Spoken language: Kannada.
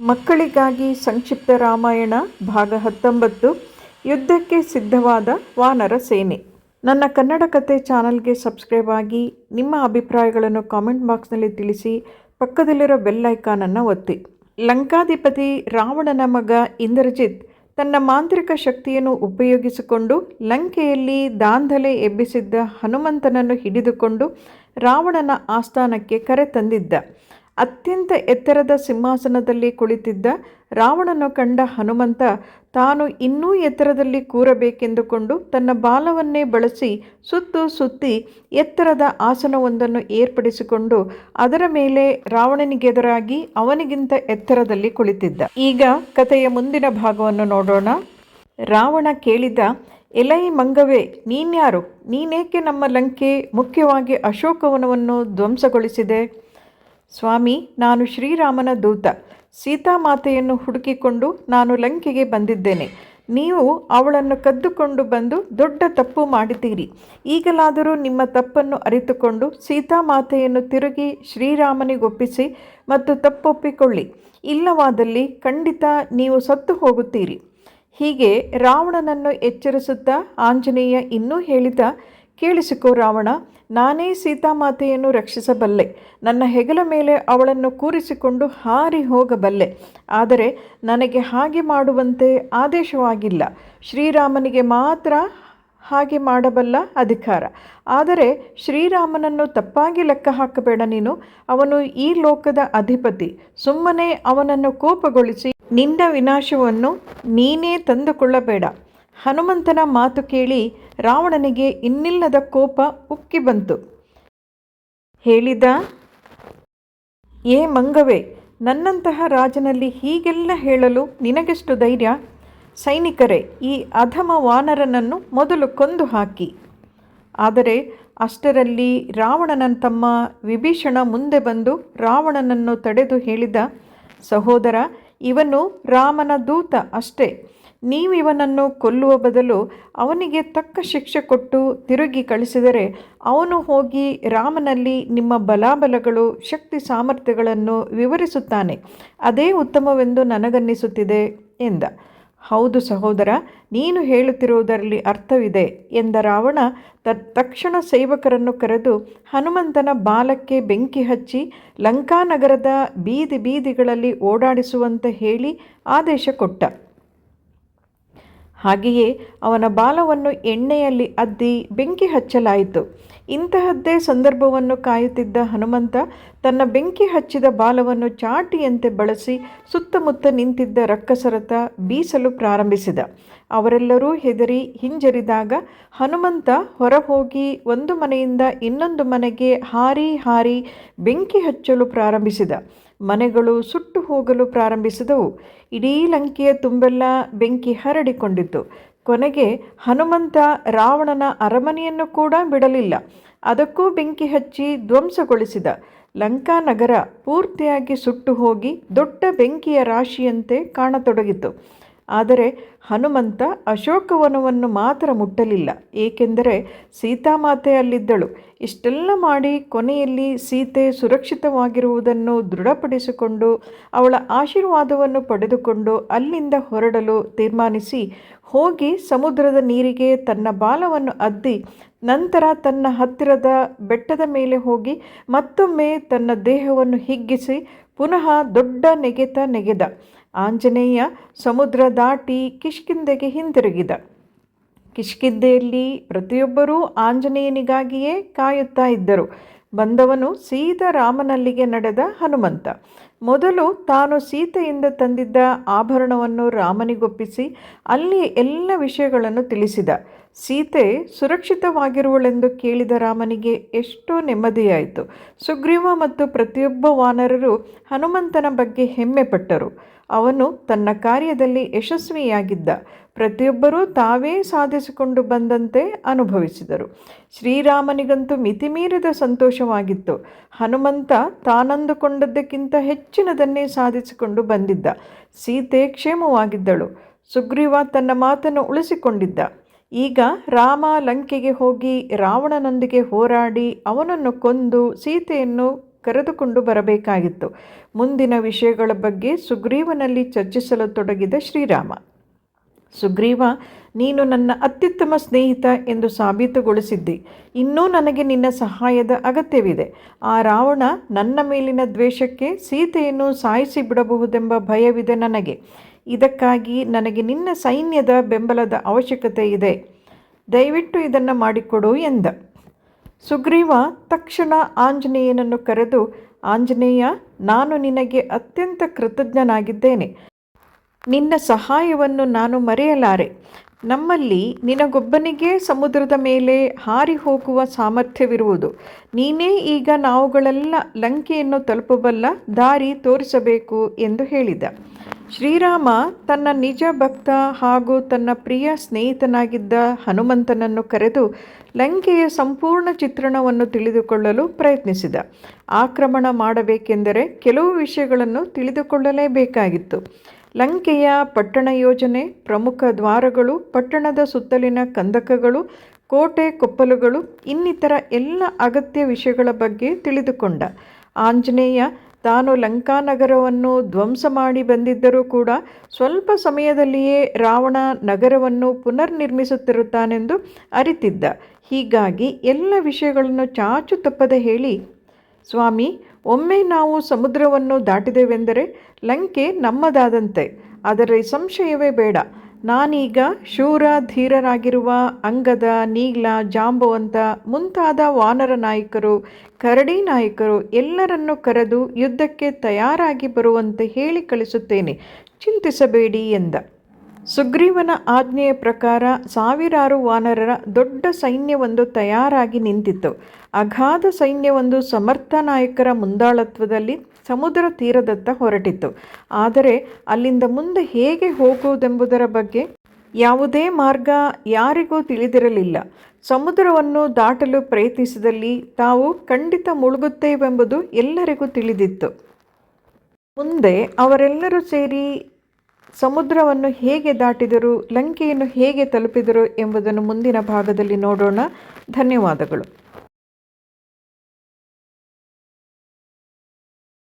ಮಕ್ಕಳಿಗಾಗಿ ಸಂಕ್ಷಿಪ್ತ ರಾಮಾಯಣ ಭಾಗ ಹತ್ತೊಂಬತ್ತು, ಯುದ್ಧಕ್ಕೆ ಸಿದ್ಧವಾದ ವಾನರ ಸೇನೆ. ನನ್ನ ಕನ್ನಡ ಕತೆ ಚಾನಲ್ಗೆ ಸಬ್ಸ್ಕ್ರೈಬ್ ಆಗಿ ನಿಮ್ಮ ಅಭಿಪ್ರಾಯಗಳನ್ನು ಕಾಮೆಂಟ್ ಬಾಕ್ಸ್ನಲ್ಲಿ ತಿಳಿಸಿ, ಪಕ್ಕದಲ್ಲಿರೋ ಬೆಲ್ ಐಕಾನನ್ನು ಒತ್ತಿ. ಲಂಕಾಧಿಪತಿ ರಾವಣನ ಮಗ ಇಂದ್ರಜಿತ್ ತನ್ನ ಮಾಂತ್ರಿಕ ಶಕ್ತಿಯನ್ನು ಉಪಯೋಗಿಸಿಕೊಂಡು ಲಂಕೆಯಲ್ಲಿ ದಾಂಧಲೆ ಎಬ್ಬಿಸಿದ್ದ ಹನುಮಂತನನ್ನು ಹಿಡಿದುಕೊಂಡು ರಾವಣನ ಆಸ್ಥಾನಕ್ಕೆ ಕರೆತಂದಿದ್ದ ಅತ್ಯಂತ ಎತ್ತರದ ಸಿಂಹಾಸನದಲ್ಲಿ ಕುಳಿತಿದ್ದ ರಾವಣನು ಕಂಡ ಹನುಮಂತ ತಾನು ಇನ್ನೂ ಎತ್ತರದಲ್ಲಿ ಕೂರಬೇಕೆಂದುಕೊಂಡು ತನ್ನ ಬಾಲವನ್ನೇ ಬಳಸಿ ಸುತ್ತು ಸುತ್ತಿ ಎತ್ತರದ ಆಸನವೊಂದನ್ನು ಏರ್ಪಡಿಸಿಕೊಂಡು ಅದರ ಮೇಲೆ ರಾವಣನಿಗೆದುರಾಗಿ ಅವನಿಗಿಂತ ಎತ್ತರದಲ್ಲಿ ಕುಳಿತಿದ್ದ. ಈಗ ಕಥೆಯ ಮುಂದಿನ ಭಾಗವನ್ನು ನೋಡೋಣ. ರಾವಣ ಕೇಳಿದ, ಎಲೈ ಮಂಗವೇ, ನೀನ್ಯಾರು? ನೀನೇಕೆ ನಮ್ಮ ಲಂಕೆ ಮುಖ್ಯವಾಗಿ ಅಶೋಕವನವನ್ನು ಧ್ವಂಸಗೊಳಿಸಿದೆ? ಸ್ವಾಮಿ, ನಾನು ಶ್ರೀರಾಮನ ದೂತ. ಸೀತಾಮಾತೆಯನ್ನು ಹುಡುಕಿಕೊಂಡು ನಾನು ಲಂಕೆಗೆ ಬಂದಿದ್ದೇನೆ. ನೀವು ಅವಳನ್ನು ಕದ್ದುಕೊಂಡು ಬಂದು ದೊಡ್ಡ ತಪ್ಪು ಮಾಡಿದ್ದೀರಿ. ಈಗಲಾದರೂ ನಿಮ್ಮ ತಪ್ಪನ್ನು ಅರಿತುಕೊಂಡು ಸೀತಾಮಾತೆಯನ್ನು ತಿರುಗಿ ಶ್ರೀರಾಮನಿಗೊಪ್ಪಿಸಿ ಮತ್ತು ತಪ್ಪೊಪ್ಪಿಕೊಳ್ಳಿ. ಇಲ್ಲವಾದಲ್ಲಿ ಖಂಡಿತ ನೀವು ಸತ್ತು ಹೋಗುತ್ತೀರಿ. ಹೀಗೆ ರಾವಣನನ್ನು ಎಚ್ಚರಿಸುತ್ತಾ ಆಂಜನೇಯ ಇನ್ನೂ ಹೇಳಿದ, ಕೇಳಿಸಿಕೋ ರಾವಣ, ನಾನೇ ಸೀತಾಮಾತೆಯನ್ನು ರಕ್ಷಿಸಬಲ್ಲೆ. ನನ್ನ ಹೆಗಲ ಮೇಲೆ ಅವಳನ್ನು ಕೂರಿಸಿಕೊಂಡು ಹಾರಿ ಹೋಗಬಲ್ಲೆ. ಆದರೆ ನನಗೆ ಹಾಗೆ ಮಾಡುವಂತೆ ಆದೇಶವಾಗಿಲ್ಲ. ಶ್ರೀರಾಮನಿಗೆ ಮಾತ್ರ ಹಾಗೆ ಮಾಡಬಲ್ಲ ಅಧಿಕಾರ. ಆದರೆ ಶ್ರೀರಾಮನನ್ನು ತಪ್ಪಾಗಿ ಲೆಕ್ಕ ಹಾಕಬೇಡ ನೀನು. ಅವನು ಈ ಲೋಕದ ಅಧಿಪತಿ. ಸುಮ್ಮನೆ ಅವನನ್ನು ಕೋಪಗೊಳಿಸಿ ನಿನ್ನ ವಿನಾಶವನ್ನು ನೀನೇ ತಂದುಕೊಳ್ಳಬೇಡ. ಹನುಮಂತನ ಮಾತು ಕೇಳಿ ರಾವಣನಿಗೆ ಇನ್ನಿಲ್ಲದ ಕೋಪ ಉಕ್ಕಿ ಬಂತು. ಹೇಳಿದ ಏ ಮಂಗವೇ, ನನ್ನಂತಹ ರಾಜನಲ್ಲಿ ಹೀಗೆಲ್ಲ ಹೇಳಲು ನಿನಗೆಷ್ಟು ಧೈರ್ಯ? ಸೈನಿಕರೇ, ಈ ಅಧಮ ವಾನರನನ್ನು ಮೊದಲು ಕೊಂದು ಹಾಕಿ. ಆದರೆ ಅಷ್ಟರಲ್ಲಿ ರಾವಣನ ತಮ್ಮ ವಿಭೀಷಣ ಮುಂದೆ ಬಂದು ರಾವಣನನ್ನು ತಡೆದು ಹೇಳಿದ, ಸಹೋದರ, ಇವನು ರಾಮನ ದೂತ ಅಷ್ಟೇ. ನೀವು ಇವನನ್ನು ಕೊಲ್ಲುವ ಬದಲು ಅವನಿಗೆ ತಕ್ಕ ಶಿಕ್ಷೆ ಕೊಟ್ಟು ತಿರುಗಿ ಕಳಿಸಿದರೆ ಅವನು ಹೋಗಿ ರಾಮನಲ್ಲಿ ನಿಮ್ಮ ಬಲಾಬಲಗಳು, ಶಕ್ತಿ ಸಾಮರ್ಥ್ಯಗಳನ್ನು ವಿವರಿಸುತ್ತಾನೆ. ಅದೇ ಉತ್ತಮವೆಂದು ನನಗನ್ನಿಸುತ್ತಿದೆ ಎಂದ. ಹೌದು ಸಹೋದರ, ನೀನು ಹೇಳುತ್ತಿರುವುದರಲ್ಲಿ ಅರ್ಥವಿದೆ ಎಂದ ರಾವಣ. ತ ತಕ್ಷಣ ಸೇವಕರನ್ನು ಕರೆದು ಹನುಮಂತನ ಬಾಲಕ್ಕೆ ಬೆಂಕಿ ಹಚ್ಚಿ ಲಂಕಾನಗರದ ಬೀದಿ ಬೀದಿಗಳಲ್ಲಿ ಓಡಾಡಿಸುವಂತೆ ಹೇಳಿ ಆದೇಶ ಕೊಟ್ಟ. ಹಾಗೆಯೇ ಅವನ ಬಾಲವನ್ನು ಎಣ್ಣೆಯಲ್ಲಿ ಅದ್ದಿ ಬೆಂಕಿ ಹಚ್ಚಲಾಯಿತು. ಇಂತಹದ್ದೇ ಸಂದರ್ಭವನ್ನು ಕಾಯುತ್ತಿದ್ದ ಹನುಮಂತ ತನ್ನ ಬೆಂಕಿ ಹಚ್ಚಿದ ಬಾಲವನ್ನು ಚಾಟಿಯಂತೆ ಬಳಸಿ ಸುತ್ತಮುತ್ತ ನಿಂತಿದ್ದ ರಕ್ಕಸರತ ಬೀಸಲು ಪ್ರಾರಂಭಿಸಿದ. ಅವರೆಲ್ಲರೂ ಹೆದರಿ ಹಿಂಜರಿದಾಗ ಹನುಮಂತ ಹೊರಹೋಗಿ ಒಂದು ಮನೆಯಿಂದ ಇನ್ನೊಂದು ಮನೆಗೆ ಹಾರಿ ಹಾರಿ ಬೆಂಕಿ ಹಚ್ಚಲು ಪ್ರಾರಂಭಿಸಿದ. ಮನೆಗಳು ಸುಟ್ಟು ಹೋಗಲು ಪ್ರಾರಂಭಿಸಿದವು. ಇಡೀ ಲಂಕೆಯ ತುಂಬೆಲ್ಲ ಬೆಂಕಿ ಹರಡಿಕೊಂಡಿತು ಕೊನೆಗೆ ಹನುಮಂತ ರಾವಣನ ಅರಮನೆಯನ್ನು ಕೂಡ ಬಿಡಲಿಲ್ಲ. ಅದಕ್ಕೂ ಬೆಂಕಿ ಹಚ್ಚಿ ಧ್ವಂಸಗೊಳಿಸಿದ. ಲಂಕಾ ನಗರ ಪೂರ್ತಿಯಾಗಿ ಸುಟ್ಟು ಹೋಗಿ ದೊಡ್ಡ ಬೆಂಕಿಯ ರಾಶಿಯಂತೆ ಕಾಣತೊಡಗಿತು. ಆದರೆ ಹನುಮಂತ ಅಶೋಕವನವನ್ನು ಮಾತ್ರ ಮುಟ್ಟಲಿಲ್ಲ. ಏಕೆಂದರೆ ಸೀತಾಮಾತೆ ಅಲ್ಲಿದ್ದಳು. ಇಷ್ಟೆಲ್ಲ ಮಾಡಿ ಕೊನೆಯಲ್ಲಿ ಸೀತೆ ಸುರಕ್ಷಿತವಾಗಿರುವುದನ್ನು ದೃಢಪಡಿಸಿಕೊಂಡು ಅವಳ ಆಶೀರ್ವಾದವನ್ನು ಪಡೆದುಕೊಂಡು ಅಲ್ಲಿಂದ ಹೊರಡಲು ತೀರ್ಮಾನಿಸಿ ಹೋಗಿ ಸಮುದ್ರದ ನೀರಿಗೆ ತನ್ನ ಬಾಲವನ್ನು ಅದ್ದಿ ನಂತರ ತನ್ನ ಹತ್ತಿರದ ಬೆಟ್ಟದ ಮೇಲೆ ಹೋಗಿ ಮತ್ತೊಮ್ಮೆ ತನ್ನ ದೇಹವನ್ನು ಹಿಗ್ಗಿಸಿ ಪುನಃ ದೊಡ್ಡ ನೆಗೆತ ನೆಗೆದ. ಆಂಜನೇಯ ಸಮುದ್ರ ದಾಟಿ ಕಿಷ್ಕಿಂದೆಗೆ ಹಿಂದಿರುಗಿದ ಕಿಷ್ಕಿಂದೆಯಲ್ಲಿ ಪ್ರತಿಯೊಬ್ಬರೂ ಆಂಜನೇಯನಿಗಾಗಿಯೇ ಕಾಯುತ್ತಾ ಇದ್ದರು. ಬಂದವನು ಸೀತಾರಾಮನಲ್ಲಿಗೆ ನಡೆದ ಹನುಮಂತ. ಮೊದಲು ತಾನು ಸೀತೆಯಿಂದ ತಂದಿದ್ದ ಆಭರಣವನ್ನು ರಾಮನಿಗೊಪ್ಪಿಸಿ ಅಲ್ಲಿ ಎಲ್ಲ ವಿಷಯಗಳನ್ನು ತಿಳಿಸಿದ. ಸೀತೆ ಸುರಕ್ಷಿತವಾಗಿರುವಳೆಂದು ಕೇಳಿದ ರಾಮನಿಗೆ ಎಷ್ಟೋ ನೆಮ್ಮದಿಯಾಯಿತು. ಸುಗ್ರೀವ ಮತ್ತು ಪ್ರತಿಯೊಬ್ಬ ವಾನರರು ಹನುಮಂತನ ಬಗ್ಗೆ ಹೆಮ್ಮೆ ಪಟ್ಟರು ಅವನು ತನ್ನ ಕಾರ್ಯದಲ್ಲಿ ಯಶಸ್ವಿಯಾಗಿದ್ದ. ಪ್ರತಿಯೊಬ್ಬರೂ ತಾವೇ ಸಾಧಿಸಿಕೊಂಡು ಬಂದಂತೆ ಅನುಭವಿಸಿದರು. ಶ್ರೀರಾಮನಿಗಂತೂ ಮಿತಿಮೀರಿದ ಸಂತೋಷವಾಗಿತ್ತು. ಹನುಮಂತ ತಾನಂದುಕೊಂಡದ್ದಕ್ಕಿಂತ ಹೆಚ್ಚಿನದನ್ನೇ ಸಾಧಿಸಿಕೊಂಡು ಬಂದಿದ್ದ. ಸೀತೆ ಕ್ಷೇಮವಾಗಿದ್ದಳು. ಸುಗ್ರೀವ ತನ್ನ ಮಾತನ್ನು ಉಳಿಸಿಕೊಂಡಿದ್ದ. ಈಗ ರಾಮ ಲಂಕೆಗೆ ಹೋಗಿ ರಾವಣನೊಂದಿಗೆ ಹೋರಾಡಿ ಅವನನ್ನು ಕೊಂದು ಸೀತೆಯನ್ನು ಕರೆದುಕೊಂಡು ಬರಬೇಕಾಗಿತ್ತು. ಮುಂದಿನ ವಿಷಯಗಳ ಬಗ್ಗೆ ಸುಗ್ರೀವನಲ್ಲಿ ಚರ್ಚಿಸಲು ತೊಡಗಿದ ಶ್ರೀರಾಮ. ಸುಗ್ರೀವ, ನೀನು ನನ್ನ ಅತ್ಯುತ್ತಮ ಸ್ನೇಹಿತ ಎಂದು ಸಾಬೀತುಗೊಳಿಸಿದ್ದಿ. ಇನ್ನೂ ನನಗೆ ನಿನ್ನ ಸಹಾಯದ ಅಗತ್ಯವಿದೆ. ಆ ರಾವಣ ನನ್ನ ಮೇಲಿನ ದ್ವೇಷಕ್ಕೆ ಸೀತೆಯನ್ನು ಸಾಯಿಸಿ ಬಿಡಬಹುದೆಂಬ ಭಯವಿದೆ ನನಗೆ. ಇದಕ್ಕಾಗಿ ನನಗೆ ನಿನ್ನ ಸೈನ್ಯದ ಬೆಂಬಲದ ಅವಶ್ಯಕತೆ ಇದೆ. ದಯವಿಟ್ಟು ಇದನ್ನು ಮಾಡಿಕೊಡು ಎಂದ. ಸುಗ್ರೀವ ತಕ್ಷಣ ಆಂಜನೇಯನನ್ನು ಕರೆದು, ಆಂಜನೇಯ, ನಾನು ನಿನಗೆ ಅತ್ಯಂತ ಕೃತಜ್ಞನಾಗಿದ್ದೇನೆ. ನಿನ್ನ ಸಹಾಯವನ್ನು ನಾನು ಮರೆಯಲಾರೆ. ನಮ್ಮಲ್ಲಿ ನಿನಗೊಬ್ಬನಿಗೆ ಸಮುದ್ರದ ಮೇಲೆ ಹಾರಿ ಹೋಗುವ ಸಾಮರ್ಥ್ಯವಿರುವುದು. ನೀನೇ ಈಗ ನಾವುಗಳೆಲ್ಲ ಲಂಕೆಯನ್ನು ತಲುಪಬಲ್ಲ ದಾರಿ ತೋರಿಸಬೇಕು ಎಂದು ಹೇಳಿದ. ಶ್ರೀರಾಮ ತನ್ನ ನಿಜ ಭಕ್ತ ಹಾಗೂ ತನ್ನ ಪ್ರಿಯ ಸ್ನೇಹಿತನಾಗಿದ್ದ ಹನುಮಂತನನ್ನು ಕರೆದು ಲಂಕೆಯ ಸಂಪೂರ್ಣ ಚಿತ್ರಣವನ್ನು ತಿಳಿದುಕೊಳ್ಳಲು ಪ್ರಯತ್ನಿಸಿದ. ಆಕ್ರಮಣ ಮಾಡಬೇಕೆಂದರೆ ಕೆಲವು ವಿಷಯಗಳನ್ನು ತಿಳಿದುಕೊಳ್ಳಲೇಬೇಕಾಗಿತ್ತು. ಲಂಕೆಯ ಪಟ್ಟಣ ಯೋಜನೆ, ಪ್ರಮುಖ ದ್ವಾರಗಳು, ಪಟ್ಟಣದ ಸುತ್ತಲಿನ ಕಂದಕಗಳು, ಕೋಟೆ ಕೊಪ್ಪಲುಗಳು, ಇನ್ನಿತರ ಎಲ್ಲ ಅಗತ್ಯ ವಿಷಯಗಳ ಬಗ್ಗೆ ತಿಳಿದುಕೊಂಡ. ಆಂಜನೇಯ ತಾನು ಲಂಕಾನಗರವನ್ನು ಧ್ವಂಸ ಮಾಡಿ ಬಂದಿದ್ದರೂ ಕೂಡ ಸ್ವಲ್ಪ ಸಮಯದಲ್ಲಿಯೇ ರಾವಣ ನಗರವನ್ನು ಪುನರ್ನಿರ್ಮಿಸುತ್ತಿರುತ್ತಾನೆಂದು ಅರಿತಿದ್ದ. ಹೀಗಾಗಿ ಎಲ್ಲ ವಿಷಯಗಳನ್ನು ಚಾಚು ತಪ್ಪದೆ ಹೇಳಿ. ಸ್ವಾಮಿ ಒಮ್ಮೆ ನಾವು ಸಮುದ್ರವನ್ನು ದಾಟಿದೆವೆಂದರೆ ಲಂಕೆ ನಮ್ಮದಾದಂತೆ. ಆದರೆ ಸಂಶಯವೇ ಬೇಡ. ನಾನೀಗ ಶೂರ ಧೀರರಾಗಿರುವ ಅಂಗದ ನೀಲ ಜಾಂಬವಂತ ಮುಂತಾದ ವಾನರ ನಾಯಕರು, ಕರಡಿ ನಾಯಕರು ಎಲ್ಲರನ್ನು ಕರೆದು ಯುದ್ಧಕ್ಕೆ ತಯಾರಾಗಿ ಬರುವಂತೆ ಹೇಳಿ ಕಳಿಸುತ್ತೇನೆ. ಚಿಂತಿಸಬೇಡಿ ಎಂದ. ಸುಗ್ರೀವನ ಆಜ್ಞೆಯ ಪ್ರಕಾರ ಸಾವಿರಾರು ವಾನರರ ದೊಡ್ಡ ಸೈನ್ಯವೊಂದು ತಯಾರಾಗಿ ನಿಂತಿತ್ತು. ಅಗಾಧ ಸೈನ್ಯವೊಂದು ಸಮರ್ಥ ನಾಯಕರ ಮುಂದಾಳತ್ವದಲ್ಲಿ ಸಮುದ್ರ ತೀರದತ್ತ ಹೊರಟಿತ್ತು. ಆದರೆ ಅಲ್ಲಿಂದ ಮುಂದೆ ಹೇಗೆ ಹೋಗುವುದೆಂಬುದರ ಬಗ್ಗೆ ಯಾವುದೇ ಮಾರ್ಗ ಯಾರಿಗೂ ತಿಳಿದಿರಲಿಲ್ಲ. ಸಮುದ್ರವನ್ನು ದಾಟಲು ಪ್ರಯತ್ನಿಸಿದಲ್ಲಿ ತಾವು ಖಂಡಿತ ಮುಳುಗುತ್ತೇವೆಂಬುದು ಎಲ್ಲರಿಗೂ ತಿಳಿದಿತ್ತು. ಮುಂದೆ ಅವರೆಲ್ಲರೂ ಸೇರಿ ಸಮುದ್ರವನ್ನು ಹೇಗೆ ದಾಟಿದರು ಲಂಕೆಯನ್ನು ಹೇಗೆ ತಲುಪಿದರು ಎಂಬುದನ್ನು ಮುಂದಿನ ಭಾಗದಲ್ಲಿ ನೋಡೋಣ. ಧನ್ಯವಾದಗಳು.